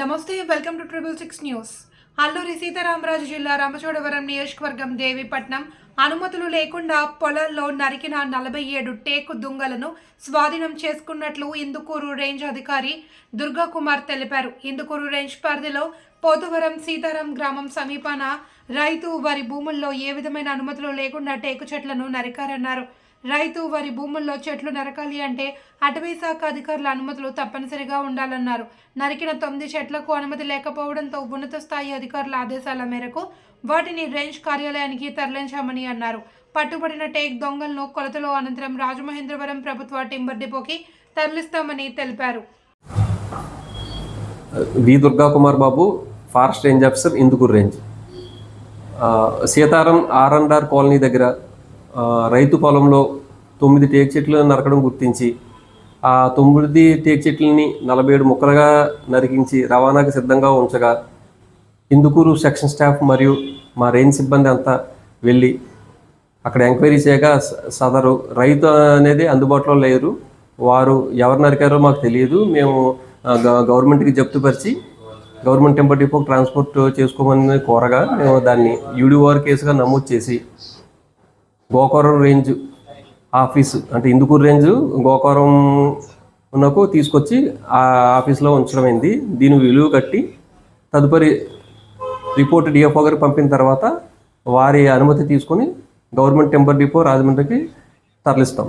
నమస్తే welcome to triple six news. Alluri Sitaramaraju జిల్లా రామచోడవరం నియోజకవర్గం దేవిపట్నం అనుమతులు లేకుండా పొలంలో నరికిన నలభై ఏడు టేకు దుంగలను స్వాధీనం చేసుకున్నట్లు ఇందుకూరు రేంజ్ అధికారి దుర్గా కుమార్ తెలిపారు. ఇందుకూరు రేంజ్ పరిధిలో పోతవరం సీతారాం గ్రామం సమీపాన రైతు వారి భూముల్లో ఏ విధమైన అనుమతులు లేకుండా టేకు చెట్లను నరికారన్నారు. రైతు వారి భూముల్లో చెట్లు నరకాలి అంటే అటవీ శాఖ అధికారుల అనుమతులు తప్పనిసరిగా ఉండాలన్నారు. నరికిన తొమ్మిది చెట్లకు అనుమతి లేకపోవడంతో ఉన్నత స్థాయి అధికారుల ఆదేశాల మేరకు వాటిని రేంజ్ కార్యాలయానికి తరలించామని అన్నారు. పట్టుబడిన టేక్ దొంగలను కొలతలో అనంతరం రాజమహేంద్రవరం ప్రభుత్వ టింబర్ డిపోకి తరలిస్తామని తెలిపారు. V Durga Kumar Babu forest range officer Indukuru range. Sitaram RNR colony దగ్గర రైతు పొలంలో తొమ్మిది టేక్ చెట్లు నరకడం గుర్తించి ఆ తొమ్మిది టేక్ చెట్లని నలభై ఏడు ముక్కలుగా నరికించి రవాణాకు సిద్ధంగా ఉంచగా ఇందుకూరు సెక్షన్ స్టాఫ్ మరియు మా రేంజ్ సిబ్బంది అంతా వెళ్ళి అక్కడ ఎంక్వైరీ చేయగా సదరు రైతు అనేది అందుబాటులో లేరు. వారు ఎవరు నరికారో మాకు తెలియదు. మేము గ- గవర్నమెంట్కి జప్తుపరిచి గవర్నమెంట్ టెంపర్ డిపోకి ట్రాన్స్పోర్ట్ చేసుకోమని కోరగా మేము దాన్ని యూడిఓఆర్ కేసుగా నమోదు చేసి గోకవరం రేంజ్ ఆఫీసు అంటే ఇందుకూరు రేంజ్ గోకవరం ఉన్నకు తీసుకొచ్చి ఆ ఆఫీస్లో ఉంచడమైంది దీని విలువ కట్టి తదుపరి రిపోర్ట్ డిఎఫ్ఓ గారికి పంపిన తర్వాత వారి అనుమతి తీసుకొని గవర్నమెంట్ టెంపర్ డిపో రాజమండ్రికి తరలిస్తాం.